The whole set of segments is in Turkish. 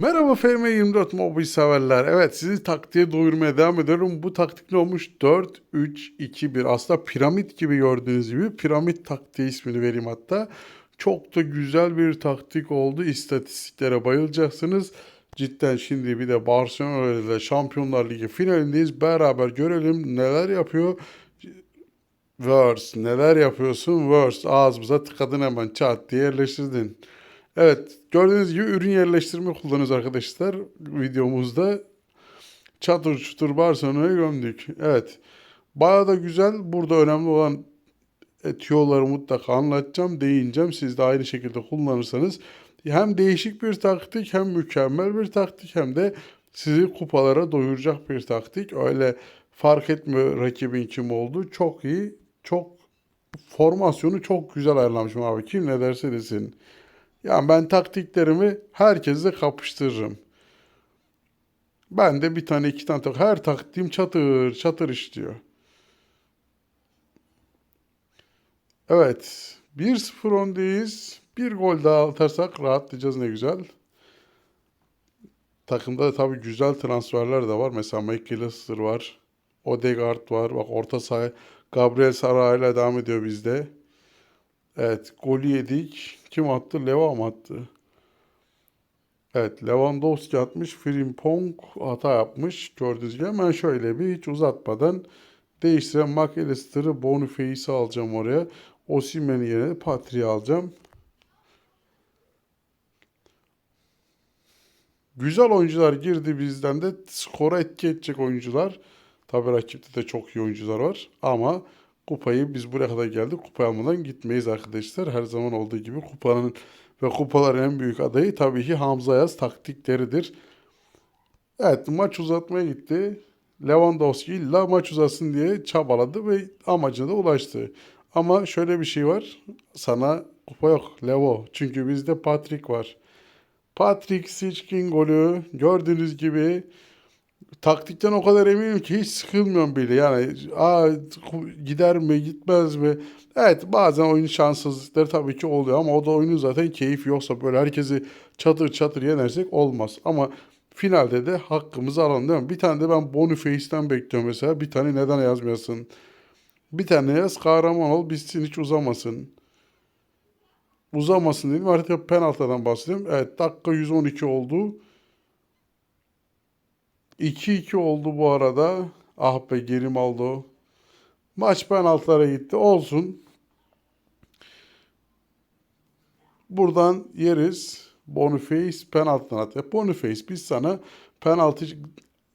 Merhaba FM24 mobil severler. Evet sizi taktiğe doyurmaya devam ediyorum. Bu taktik ne olmuş? 4-3-2-1. Aslında piramit gibi gördüğünüz gibi piramit taktiği ismini vereyim hatta. Çok da güzel bir taktik oldu. İstatistiklere bayılacaksınız. Cidden şimdi bir de Barcelona ile Şampiyonlar Ligi finalindeyiz. Beraber görelim neler yapıyor. Verse neler yapıyorsun? Verse ağzımıza tıkadın hemen çat diye yerleştirdin. Evet gördüğünüz gibi ürün yerleştirme kullanıyoruz arkadaşlar videomuzda. Çatır çutur Barcelona'ya gömdük. Evet bayağı da güzel. Burada önemli olan e, tüyoları mutlaka anlatacağım, değineceğim. Siz de aynı şekilde kullanırsanız hem değişik bir taktik hem mükemmel bir taktik hem de sizi kupalara doyuracak bir taktik. Öyle fark etmiyor rakibin kim olduğu. Çok iyi, çok formasyonu çok güzel ayarlamışım abi. Kim ne derse desin. Yani ben taktiklerimi herkesle kapıştırırım. Ben de bir tane iki tane her taktiğim çatır çatır işliyor. Evet. 1-0 öndeyiz. Bir gol daha atarsak rahatlayacağız ne güzel. Takımda da tabii güzel transferler de var. Mesela McAllister var. Odegaard var. Bak orta saha Gabriel Sara ile devam ediyor bizde. Evet golü yedik. Kim attı? Leva mı attı? Evet Lewandowski atmış. Frimpong hata yapmış. Gördüğünüz gibi hemen şöyle bir hiç uzatmadan değiştiren McAllister'ı Boniface'i alacağım oraya. Osimhen'i yerine Patrick'i alacağım. Güzel oyuncular girdi bizden de skora etki edecek oyuncular. Tabii rakipte de çok iyi oyuncular var ama kupayı biz buraya kadar geldik. Kupayı almadan gitmeyiz arkadaşlar. Her zaman olduğu gibi kupanın ve kupaların en büyük adayı tabii ki Hamza Yaz taktikleridir. Evet maç uzatmaya gitti. Lewandowski illa maç uzasın diye çabaladı ve amacına da ulaştı. Ama şöyle bir şey var. Sana kupa yok Levo. Çünkü bizde Patrick var. Patrick Sitchkin golü gördüğünüz gibi taktikten o kadar eminim ki hiç sıkılmıyorum bile. Yani aa, gider mi gitmez mi? Evet bazen oyun şanssızlıkları tabii ki oluyor ama o da oyunun zaten keyfi yoksa böyle herkesi çatır çatır yenersek olmaz. Ama finalde de hakkımızı alalım değil mi? Bir tane de ben Boniface'den bekliyorum mesela. Bir tane neden yazmıyorsun? Bir tane yaz kahraman ol bitsin hiç uzamasın. Uzamasın dedim artık penaltıdan bahsedeyim. Evet dakika 112 oldu. 2-2 oldu bu arada. Ah be gerim oldu. Maç penaltılara gitti. Olsun. Buradan yeriz. Boniface penaltıdan attı. Boniface biz sana penaltı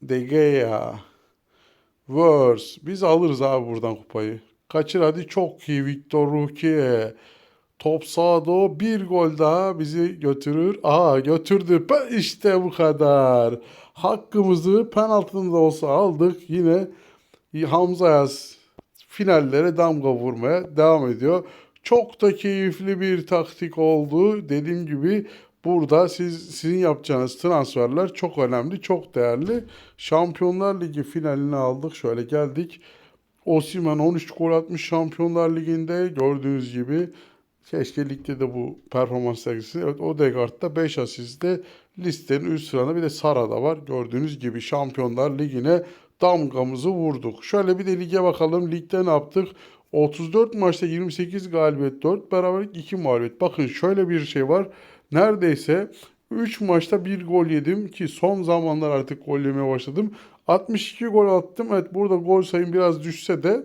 De Gea. Verse. Biz alırız abi buradan kupayı. Kaçır hadi çok iyi Victor Rukiye. Top sağda bir gol daha bizi götürür. Aha götürdü. İşte bu kadar. Hakkımızı penaltında olsa aldık. Yine Hamza Yaz finallere damga vurmaya devam ediyor. Çok da keyifli bir taktik oldu. Dediğim gibi burada siz sizin yapacağınız transferler çok önemli, çok değerli. Şampiyonlar Ligi finalini aldık. Şöyle geldik. Osimhen 13 gol atmış Şampiyonlar Ligi'nde gördüğünüz gibi. Keşke ligde de bu performans sergisi. Evet Odegaard'da 5 asistte listenin üst sırasında bir de Sara'da var. Gördüğünüz gibi Şampiyonlar Ligi'ne damgamızı vurduk. Şöyle bir de lige bakalım. Ligde ne yaptık? 34 maçta 28 galibiyet, 4 beraberlik, 2 mağlubiyet. Bakın şöyle bir şey var. Neredeyse 3 maçta 1 gol yedim ki son zamanlar artık gol yemeye başladım. 62 gol attım. Evet burada gol sayım biraz düşse de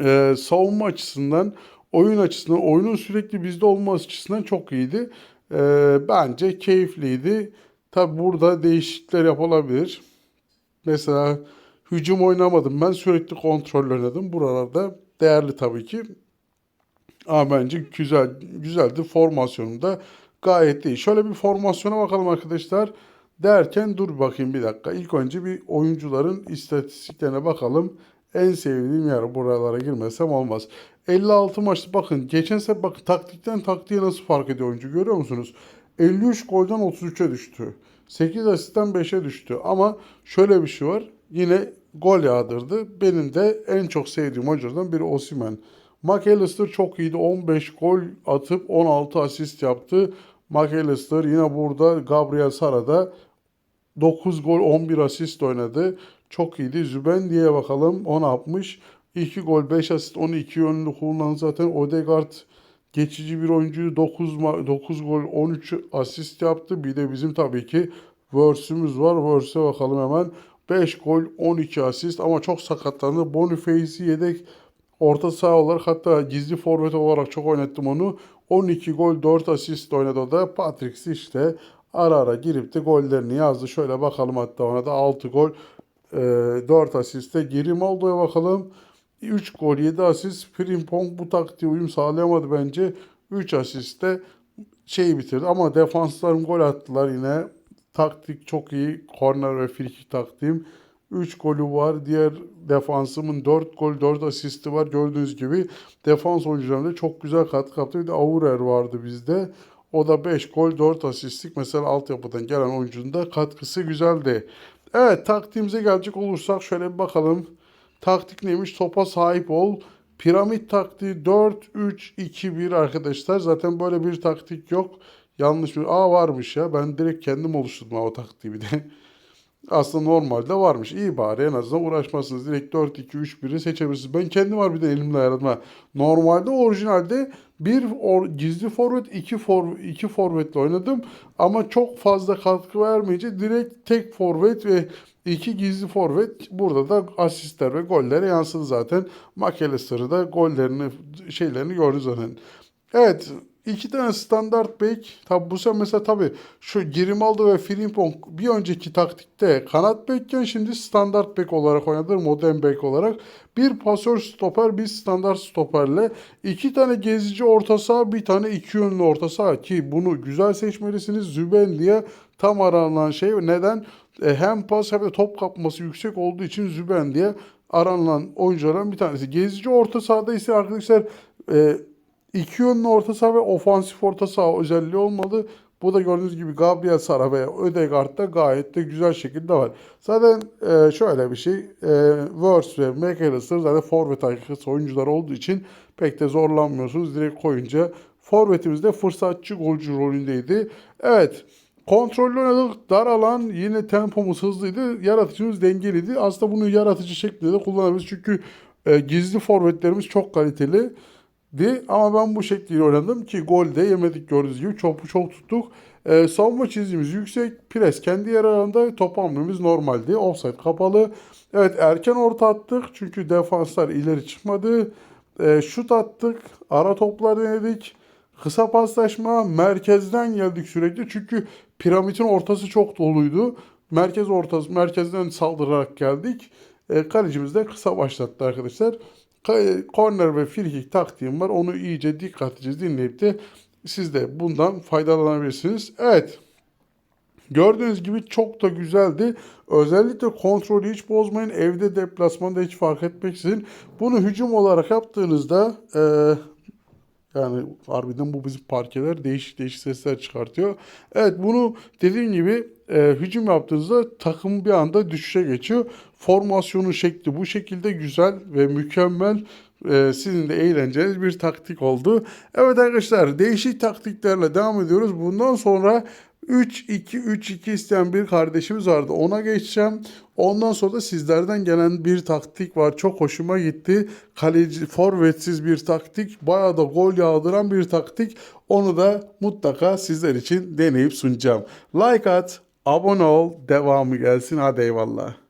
e, savunma açısından, oyun açısından, oyunun sürekli bizde olması açısından çok iyiydi. E, bence keyifliydi. Tabi burada değişiklikler yapılabilir. Mesela hücum oynamadım. Ben sürekli kontrol oynadım. Buralarda değerli tabii ki. Ama bence güzel güzeldi. Formasyonum da gayet iyi. Şöyle bir formasyona bakalım arkadaşlar. Derken dur bakayım bir dakika. İlk önce bir oyuncuların istatistiklerine bakalım. En sevdiğim yer buralara girmesem olmaz. 56 maçta bakın geçen sefer bakın taktikten taktiğe nasıl fark ediyor oyuncu görüyor musunuz? 53 golden 33'e düştü. 8 asistten 5'e düştü. Ama şöyle bir şey var. Yine gol yağdırdı. Benim de en çok sevdiğim oyunculardan biri Osimhen. McAllister çok iyiydi. 15 gol atıp 16 asist yaptı. McAllister yine burada Gabriel Sara'da 9 gol 11 asist oynadı. Çok iyiydi. Zübendi'ye bakalım. O ne yapmış? 2 gol 5 asist 12 yönlü kullanan zaten Odegaard geçici bir oyuncu 9 9 gol 13 asist yaptı. Bir de bizim tabii ki Verse'ümüz var. Verse'e bakalım hemen. 5 gol 12 asist ama çok sakatlandı. Boniface'i yedek orta saha olarak hatta gizli forvet olarak çok oynattım onu. 12 gol 4 asist oynadı o da. Patrick işte ara ara girip de gollerini yazdı. Şöyle bakalım hatta ona da 6 gol e, 4 asiste. Grimaldo'ya bakalım. 3 gol 7 asist. Frimpong bu taktiğe uyum sağlayamadı bence. 3 asiste şeyi bitirdi. Ama defanslarım gol attılar yine. Taktik çok iyi. Korner ve frikik taktiğim. 3 golü var. Diğer defansımın 4 gol 4 asisti var. Gördüğünüz gibi defans oyuncularında çok güzel katkı yaptı. Bir de Aurer vardı bizde. O da 5 gol 4 asistlik. Mesela altyapıdan gelen oyuncunun da katkısı güzeldi. Evet taktiğimize gelecek olursak şöyle bir bakalım. Taktik neymiş? Topa sahip ol. Piramit taktiği 4-3-2-1 arkadaşlar. Zaten böyle bir taktik yok. Yanlış bir... Aa varmış ya. Ben direkt kendim oluşturdum o taktiği bir de. Aslında normalde varmış. İyi bari en azından uğraşmazsınız. Direkt 4 2 3 1'i seçebilirsiniz. Ben kendim var bir de elimle ayarladım. ha. Normalde orijinalde bir or, gizli forvet iki for, iki forvetle oynadım ama çok fazla katkı vermeyince direkt tek forvet ve iki gizli forvet burada da asistler ve gollere yansıdı zaten. McAllister'ı da gollerini şeylerini gördü zaten. Evet iki tane standart bek. Tabi bu sefer mesela tabi şu Grimaldo ve Frimpong bir önceki taktikte kanat bekken şimdi standart bek olarak oynadılar. Modern bek olarak. Bir pasör stoper bir standart stoperle iki tane gezici orta saha bir tane iki yönlü orta saha ki bunu güzel seçmelisiniz. Zübendiye tam aranan şey neden? E, hem pas hem de top kapması yüksek olduğu için Zübendiye aranan oyunculardan bir tanesi. Gezici orta sahada ise arkadaşlar e, İki yönlü orta saha ve ofansif orta saha özelliği olmalı. Bu da gördüğünüz gibi Gabriel Sara ve Ödegaard'da gayet de güzel şekilde var. Zaten e, şöyle bir şey. E, Verse ve McAllister zaten forvet arkası oyuncular olduğu için pek de zorlanmıyorsunuz. Direkt koyunca forvetimiz de fırsatçı golcü rolündeydi. Evet. Kontrollü oynadık. Dar alan yine tempomuz hızlıydı. Yaratıcımız dengeliydi. Aslında bunu yaratıcı şeklinde de kullanabiliriz. Çünkü e, gizli forvetlerimiz çok kaliteli di ama ben bu şekliyle oynadım ki gol de yemedik gördüğünüz gibi çok çok tuttuk. Ee, savunma çizgimiz yüksek. Pres kendi yer arasında top hamlemiz normaldi. Offside kapalı. Evet erken orta attık çünkü defanslar ileri çıkmadı. Ee, şut attık. Ara toplar denedik. Kısa paslaşma merkezden geldik sürekli çünkü piramidin ortası çok doluydu. Merkez ortası merkezden saldırarak geldik. E, kalecimiz de kısa başlattı arkadaşlar. Korner ve frikik taktiğim var. Onu iyice dikkatlice dinleyip de siz de bundan faydalanabilirsiniz. Evet. Gördüğünüz gibi çok da güzeldi. Özellikle kontrolü hiç bozmayın. Evde deplasmanda hiç fark etmeksizin. Bunu hücum olarak yaptığınızda e, yani harbiden bu bizim parkeler değişik değişik sesler çıkartıyor. Evet bunu dediğim gibi e, hücum yaptığınızda takım bir anda düşüşe geçiyor. Formasyonun şekli bu şekilde güzel ve mükemmel. E, sizin de eğleneceğiniz bir taktik oldu. Evet arkadaşlar değişik taktiklerle devam ediyoruz. Bundan sonra 3-2-3-2 isteyen bir kardeşimiz vardı. Ona geçeceğim. Ondan sonra da sizlerden gelen bir taktik var. Çok hoşuma gitti. Kaleci forvetsiz bir taktik. Bayağı da gol yağdıran bir taktik. Onu da mutlaka sizler için deneyip sunacağım. Like at, abone ol, devamı gelsin. Hadi eyvallah.